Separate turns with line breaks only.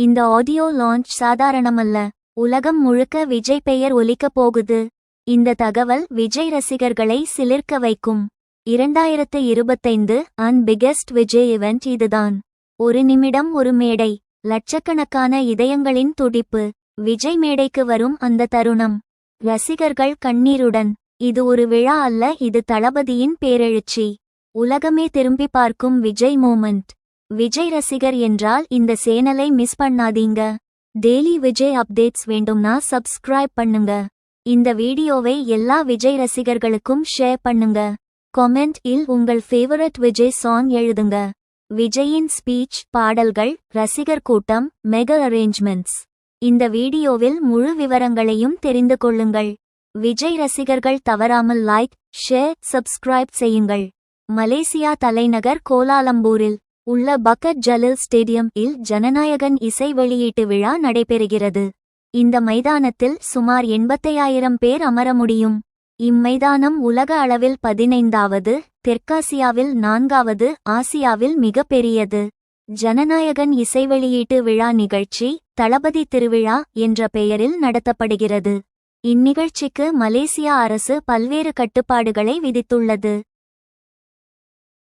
இந்த audio launch சாதாரணமல்ல. உலகம் முழுக்க விஜய் பெயர் ஒலிக்கப் போகுது. இந்த தகவல் விஜய் ரசிகர்களை சிலிர்க்க வைக்கும். இரண்டாயிரத்து இருபத்தைந்து அன் பிகெஸ்ட் விஜய் இவெண்ட் இதுதான். ஒரு நிமிடம் ஒரு மேடை. லட்சக்கணக்கான இதயங்களின் துடிப்பு. விஜய் மேடைக்கு வரும் அந்த தருணம். ரசிகர்கள் கண்ணீருடன். இது ஒரு விழா அல்ல இது தளபதியின் பேரெழுச்சி. உலகமே திரும்பி பார்க்கும் விஜய் மூமெண்ட் விஜய் ரசிகர் என்றால் இந்த சேனலை மிஸ் பண்ணாதீங்க. டெய்லி விஜய் அப்டேட்ஸ் வேண்டும்னா சப்ஸ்கிரைப் பண்ணுங்க. இந்த வீடியோவை எல்லா விஜய் ரசிகர்களுக்கும் ஷேர் பண்ணுங்க. கமெண்ட் இல் உங்கள் ஃபேவரட் விஜய் சாங் எழுதுங்க. விஜயின் ஸ்பீச் பாடல்கள் ரசிகர் கூட்டம் மெகா அரேஞ்ச்மெண்ட்ஸ் இந்த வீடியோவில் முழு விவரங்களையும் தெரிந்து கொள்ளுங்கள். விஜய் ரசிகர்கள் தவறாமல் லைக் ஷேர் சப்ஸ்கிரைப் செய்யுங்கள். மலேசியா தலைநகர் கோலாலம்பூரில். உள்ள பக்கட் ஜலல் ஸ்டேடியம் இல் ஜனநாயகன் இசை வெளியீட்டு விழா நடைபெறுகிறது. இந்த மைதானத்தில் சுமார் எண்பத்தையாயிரம் பேர் அமர முடியும். இம்மைதானம் உலக அளவில் பதினைந்தாவது தெற்காசியாவில் நான்காவது ஆசியாவில் மிகப்பெரியது ஜனநாயகன் இசை வெளியீட்டு விழா நிகழ்ச்சி தளபதி திருவிழா என்ற பெயரில் நடத்தப்படுகிறது. இந்நிகழ்ச்சிக்கு மலேசியா அரசு பல்வேறு கட்டுப்பாடுகளை விதித்துள்ளது.